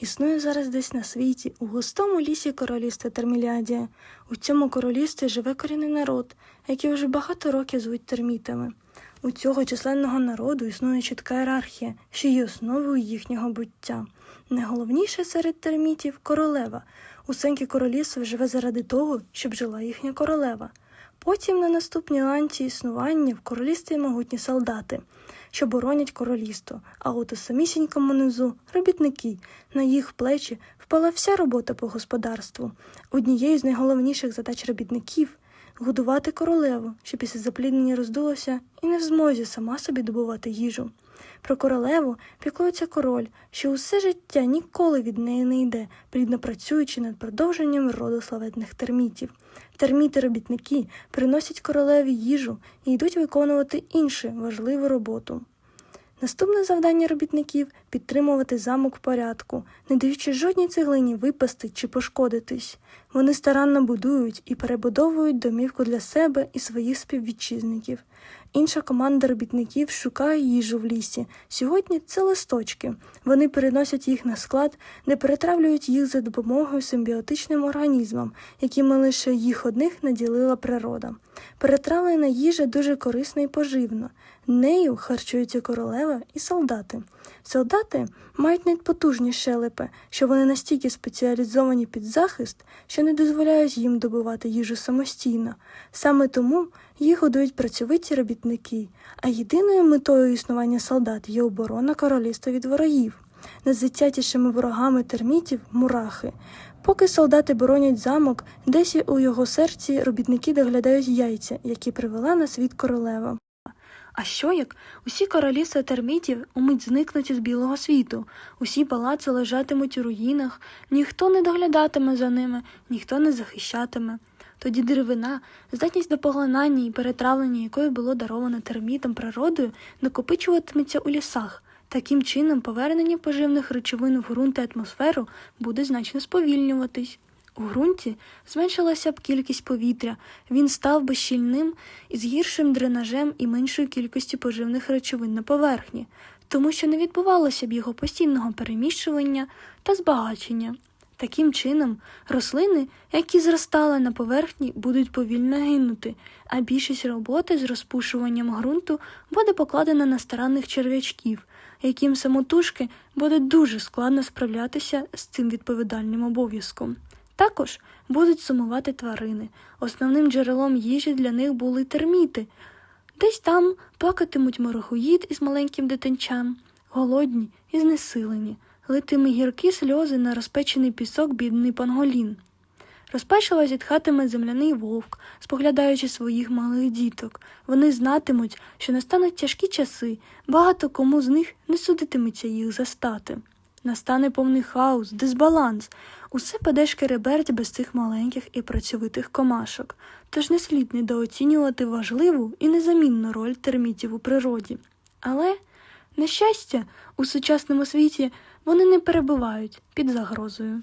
існує зараз десь на світі, у густому лісі королівства Термілядія. У цьому королівстві живе корінний народ, який вже багато років звуть термітами. У цього численного народу існує чітка ієрархія, що є основою їхнього буття. Найголовніше серед термітів королева. Усеньке королівство живе заради того, щоб жила їхня королева. Потім на наступній ланці існування в королівстві могутні солдати, що боронять королівство, а от у самісінькому низу робітники. На їх плечі впала вся робота по господарству. Однією з найголовніших задач робітників годувати королеву, що після запліднення роздулося і не в змозі сама собі добувати їжу. Про королеву піклується король, що усе життя ніколи від неї не йде, плідно працюючи над продовженням роду славетних термітів. Терміти-робітники приносять королеві їжу і йдуть виконувати іншу важливу роботу. Наступне завдання робітників підтримувати замок в порядку, не даючи жодній цеглині випасти чи пошкодитись. Вони старанно будують і перебудовують домівку для себе і своїх співвітчизників. Інша команда робітників шукає їжу в лісі. Сьогодні це листочки. Вони переносять їх на склад, де перетравлюють їх за допомогою симбіотичним організмам, якими лише їх одних наділила природа. Перетравлена їжа дуже корисна і поживна. Нею харчуються королева і солдати. Солдати мають найпотужні щелепи, що вони настільки спеціалізовані під захист, що не дозволяють їм добувати їжу самостійно. Саме тому їх годують працьовиті робітники, а єдиною метою існування солдат є оборона королівства від ворогів. Найзатятішими ворогами термітів мурахи. Поки солдати боронять замок, десь у його серці робітники доглядають яйця, які привела на світ королева. А що як усі королівства термітів умить зникнуть із білого світу, усі палаци лежатимуть у руїнах, ніхто не доглядатиме за ними, ніхто не захищатиме. Тоді деревина, здатність до поглинання і перетравлення якої було даровано термітам природою, накопичуватиметься у лісах. Таким чином, повернення поживних речовин в ґрунт і атмосферу буде значно сповільнюватись. У ґрунті зменшилася б кількість повітря, він став би щільним із гіршим дренажем і меншою кількістю поживних речовин на поверхні, тому що не відбувалося б його постійного переміщування та збагачення. Таким чином, рослини, які зростали на поверхні, будуть повільно гинути, а більшість роботи з розпушуванням ґрунту буде покладена на старанних черв'ячків, яким самотужки буде дуже складно справлятися з цим відповідальним обов'язком. Також будуть сумувати тварини. Основним джерелом їжі для них були терміти. Десь там плакатимуть морохоїд із маленьким дитинчам, голодні і знесилені, литиме гіркі сльози на розпечений пісок бідний панголін. Розпачливо зітхатиме земляний вовк, споглядаючи своїх малих діток. Вони знатимуть, що настануть тяжкі часи, багато кому з них не судитиметься їх застати. Настане повний хаос, дисбаланс. Усе паде шкереберть без цих маленьких і працьовитих комашок, тож не слід недооцінювати важливу і незамінну роль термітів у природі. Але, на щастя, у сучасному світі вони не перебувають під загрозою.